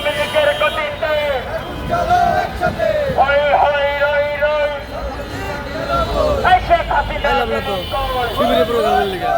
America, get a good পাইলাম না তো। শিবিরে প্রোগ্রামের লিগে।